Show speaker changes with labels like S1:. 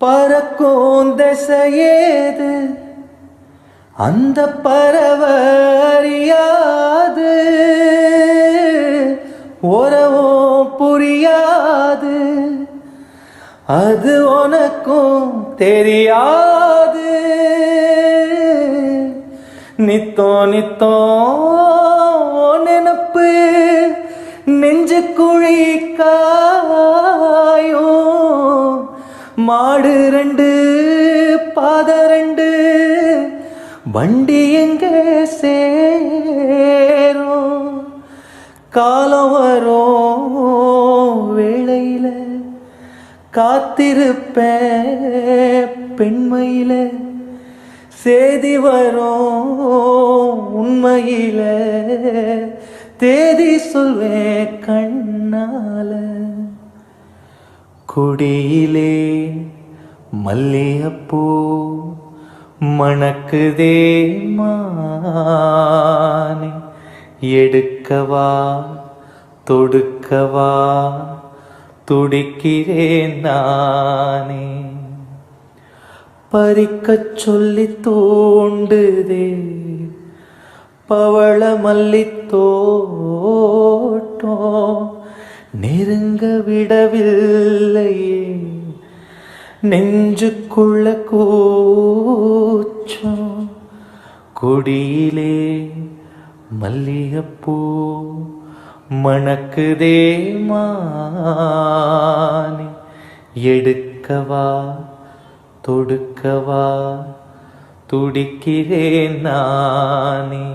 S1: பறக்கும் திசையேது? அந்த பறவை அறியாது உறவும் புரியாது. அது உனக்கும் தெரியாது. நித்தோ நித்தோ நினப்பு நெஞ்சு குழிக்கா மாடு ரெண்டு பாத ரெண்டு வண்டி எங்க சேரும்? காலம் வரும் வேளையில காத்திருப்பேன் பெண்மையில. சேதி வரும் உண்மையில தேதி சொல்வே கண்ணால. குடியிலே மல்லியப்பூ மணக்குதே மானே. எடுக்கவா தொடுக்கவா துடிக்கிறேன் நானே. பறிக்கச் சொல்லி தோண்டுதே பவள மல்லித்தோட்டம் நெருங்க விடவில்லையே. நெஞ்சுக்குள்ள கூச்சம். கொடியிலே மல்லிகைப்பூ மணக்குதே மானே. எடுக்கவா தொடுக்கவா துடிக்கிறேன் நானே.